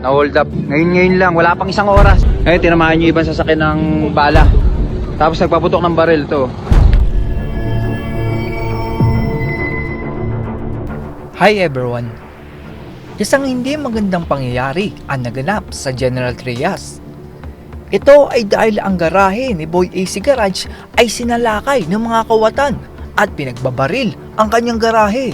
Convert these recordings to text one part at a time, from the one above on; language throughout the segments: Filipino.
na-hold up. Ngayon-ngayon lang, wala pang isang oras. Eh, tinamaan yung ibang sasakyan ng bala. Tapos nagpaputok ng baril to. Hi everyone! Isang hindi magandang pangyayari ang naganap sa General Trias. Ito ay dahil ang garahe ni Boy AC Garage ay sinalakay ng mga kawatan at pinagbabaril ang kanyang garahe.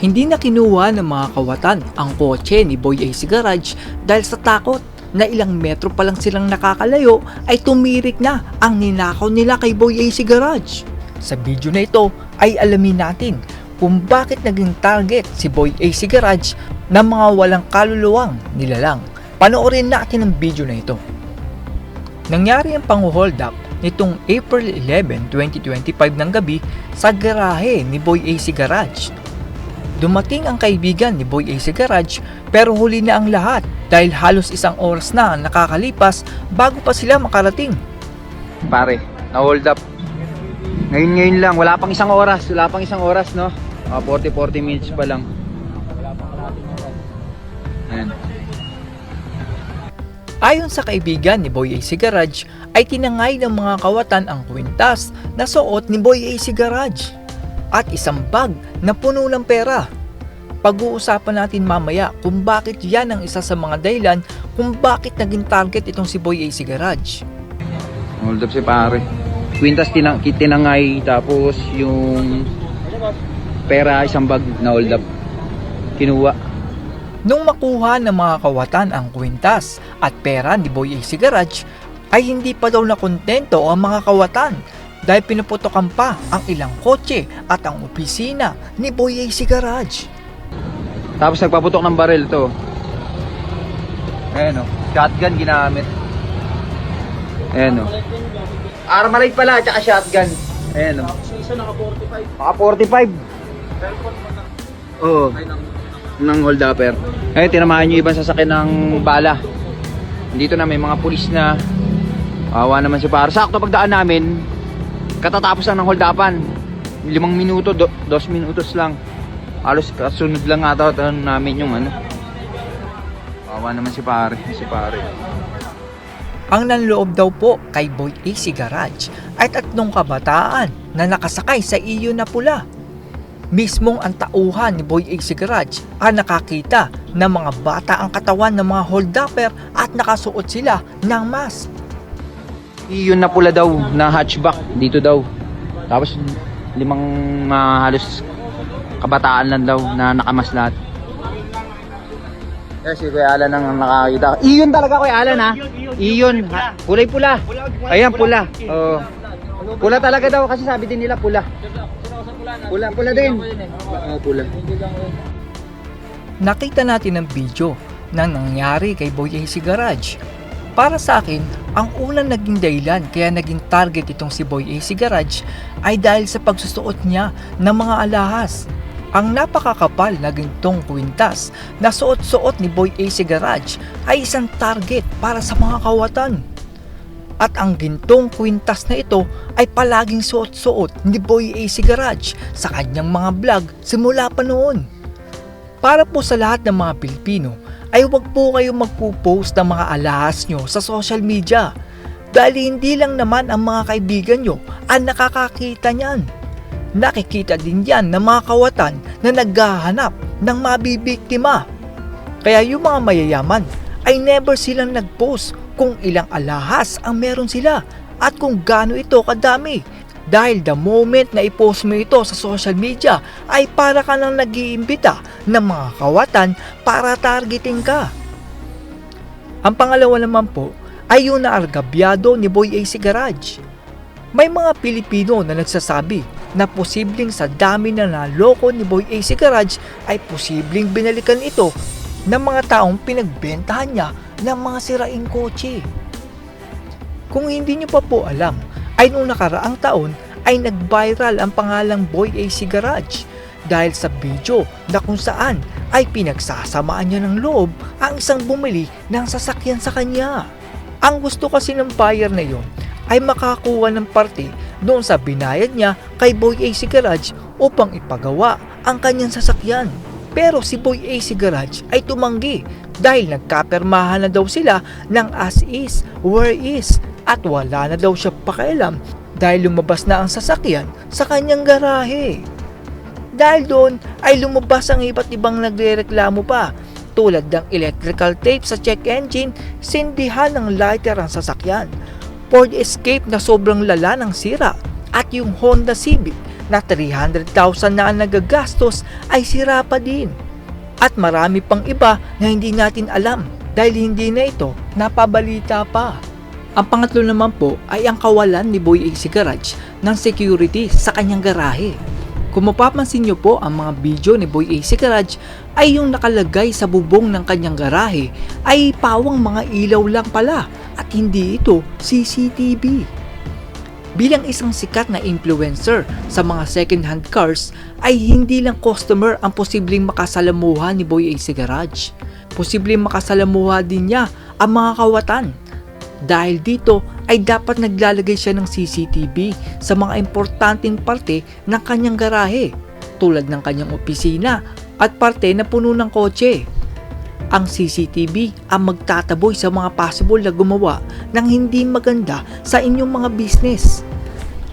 Hindi na kinuha ng mga kawatan ang kotse ni Boy AC Garage dahil sa takot na ilang metro pa lang silang nakakalayo ay tumirik na ang ninakaw nila kay Boy AC Garage. Sa video na ito ay alamin natin kung bakit naging target si Boy AC Garage ng mga walang kaluluwang nilalang. Panoorin natin ang video na ito. Nangyari ang pang-hold up nitong April 11, 2025 ng gabi sa garahe ni Boy AC Garage. Dumating ang kaibigan ni Boy AC Garage pero huli na ang lahat dahil halos isang oras na nakakalipas bago pa sila makarating. Pare, na-hold up. Ngayon-ngayon lang, wala pang isang oras. Wala pang isang oras, no? Mga 40-40 minutes pa lang. Ayan. Ayon sa kaibigan ni Boy AC Garage ay tinangay ng mga kawatan ang kwintas na suot ni Boy AC Garage at isang bag na puno ng pera. Pag-uusapan natin mamaya kung bakit yan ang isa sa mga dahilan kung bakit naging target itong si Boy AC Garage. Hold up si pare. Quintas tinang tinangay tapos yung pera isang bag na hold up. Kinuha. Nung makuha ng mga kawatan ang kwintas at pera ni Boy AC Garage, ay hindi pa daw nakontento ang mga kawatan dahil pinuputokan pa ang ilang kotse at ang opisina ni Boy AC Garage. Tapos nagpaputok ng baril to. Ayan o. Shotgun ginamit. Ayan o. Armalite pala, tsaka shotgun. Ayan o. Isa naka 45. Maka 45. Oo. Ng hold upper. Eh, tinamaan yung ibang sasakyan ng bala. Dito na may mga pulis na awa naman si Par. Sakto pagdaan namin, katatapos lang ng hold upan. Limang minuto, do, dos minutos lang. Halos kasunod lang ata ata namin yung ano. Awa naman si pare, si pare. Ang nanloob daw po kay Boy AC Garage ay tatlong kabataan na nakasakay sa iyo na pula. Mismong ang tauhan ni Boy AC Garage ang nakakita ng mga bata ang katawan ng mga hold-upper at nakasuot sila ng mask. Iyon na pula daw na hatchback dito daw. Tapos limang mga halos kabataan lang daw na nakamas lahat. Eh, si Kuya Alan ang nakakita. Iyon talaga Kuya Alan ha. Iyon. Kulay pula. Ayan pula. Oh. Pula talaga daw kasi sabi din nila pula. Pula, pula din. Oh, pula. Nakita natin ang video na nangyari kay Boy AC Garage. Para sa akin, ang unang naging dahilan kaya naging target itong si Boy AC Garage ay dahil sa pagsusuot niya ng mga alahas. Ang napakakapal na gintong kwintas na suot-suot ni Boy AC Garage ay isang target para sa mga kawatan. At ang gintong kwintas na ito ay palaging suot-suot ni Boy AC Garage sa kanyang mga vlog simula pa noon. Para po sa lahat ng mga Pilipino, ay huwag po kayong magpo-post ng mga alahas nyo sa social media. Dahil hindi lang naman ang mga kaibigan nyo ang nakakakita niyan. Nakikita din yan ng mga kawatan na naghahanap ng mabibiktima. Kaya yung mga mayayaman ay never silang nag-post kung ilang alahas ang meron sila at kung gaano ito kadami. Dahil the moment na i-post mo ito sa social media ay para ka nang nag-iimbita ng mga kawatan para targeting ka. Ang pangalawa naman po ay yung naargabyado ni Boy AC Garage. May mga Pilipino na nagsasabi na posibleng sa dami na naloko ni Boy AC Garage ay posibleng binalikan ito ng mga taong pinagbentahan niya ng mga siraing kotse. Kung hindi niyo pa po alam, ay noong nakaraang taon ay nag-viral ang pangalang Boy AC Garage dahil sa video na kung saan ay pinagsasamaan niya ng loob ang isang bumili ng sasakyan sa kanya. Ang gusto kasi ng buyer na yon ay makakuha ng parte doon sa binayad niya kay Boy AC Garage upang ipagawa ang kanyang sasakyan. Pero si Boy AC Garage ay tumanggi dahil nagkapermahan na daw sila ng as is, where is at wala na daw siya pakialam dahil lumabas na ang sasakyan sa kanyang garahe. Dahil doon ay lumabas ang iba't ibang nagrereklamo pa tulad ng electrical tape sa check engine, sindihan ng lighter ang sasakyan, Ford Escape na sobrang lala ng sira at yung Honda Civic na 300,000 na ang nagagastos ay sira pa din. At marami pang iba na hindi natin alam dahil hindi na ito napabalita pa. Ang pangatlo naman po ay ang kawalan ni Boy AC Garage ng security sa kanyang garahe. Kung mapapansin nyo po ang mga video ni Boy AC Garage ay yung nakalagay sa bubong ng kanyang garahe ay pawang mga ilaw lang pala at hindi ito CCTV. Bilang isang sikat na influencer sa mga second-hand cars ay hindi lang customer ang posibleng makasalamuha ni Boy AC Garage. Posibleng makasalamuha din niya ang mga kawatan. Dahil dito ay dapat naglalagay siya ng CCTV sa mga importanteng parte ng kanyang garahe tulad ng kanyang opisina at parte na puno ng kotse. Ang CCTV ang magtataboy sa mga possible na gumawa ng hindi maganda sa inyong mga business.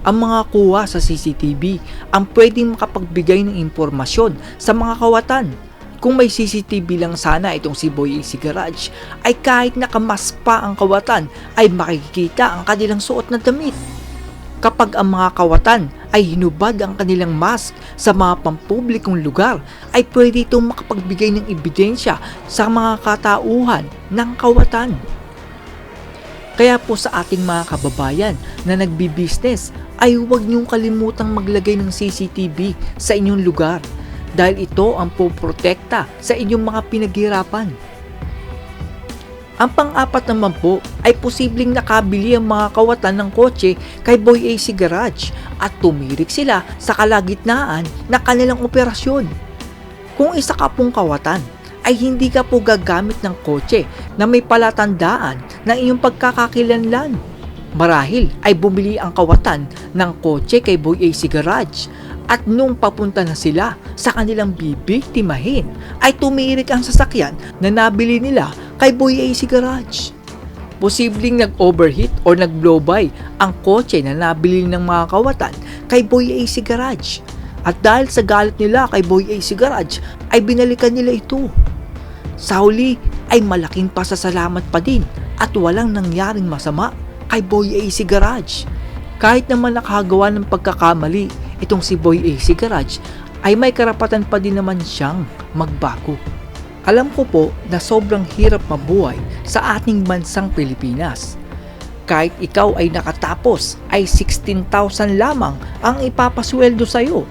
Ang mga kuha sa CCTV ang pwedeng makapagbigay ng impormasyon sa mga kawatan. Kung may CCTV lang sana itong si Boy AC Garage ay kahit nakamas pa ang kawatan ay makikita ang kanilang suot na damit. Kapag ang mga kawatan ay hinubad ang kanilang mask sa mga pampublikong lugar ay pwede itong makapagbigay ng ebidensya sa mga katauhan ng kawatan. Kaya po sa ating mga kababayan na nagbi-business ay huwag niyong kalimutang maglagay ng CCTV sa inyong lugar dahil ito ang poprotekta sa inyong mga pinaghirapan. Ang pang-apat naman po ay posibleng nakabili ang mga kawatan ng kotse kay Boy AC Garage at tumirik sila sa kalagitnaan ng kanilang operasyon. Kung isa ka pong kawatan, ay hindi ka po gagamit ng kotse na may palatandaan ng iyong pagkakakilanlan. Marahil ay bumili ang kawatan ng kotse kay Boy AC Garage at nung papunta na sila sa kanilang bibiktimahin ay tumirik ang sasakyan na nabili nila kay Boy AC Garage. Posibleng nag-overheat or nag-blow by ang kotse na nabili ng mga kawatan kay Boy AC Garage. At dahil sa galit nila kay Boy AC Garage ay binalikan nila ito. Sa huli ay malaking pasasalamat pa din at walang nangyaring masama kay Boy AC Garage. Kahit naman nakagawa ng pagkakamali itong si Boy AC Garage ay may karapatan pa din naman siyang magbago. Alam ko po na sobrang hirap mabuhay sa ating bansang Pilipinas. Kahit ikaw ay nakatapos ay 16,000 lamang ang ipapasweldo sa iyo.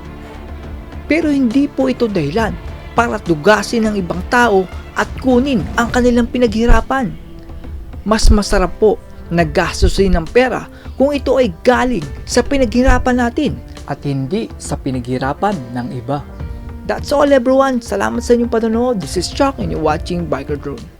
Pero hindi po ito dahilan para tugasin ng ibang tao at kunin ang kanilang pinaghirapan. Mas masarap po na gastusin ng pera kung ito ay galing sa pinaghirapan natin at hindi sa pinaghirapan ng iba. That's all everyone. Salamat sa inyong panonood. This is Chuck and you're watching Biker Drone.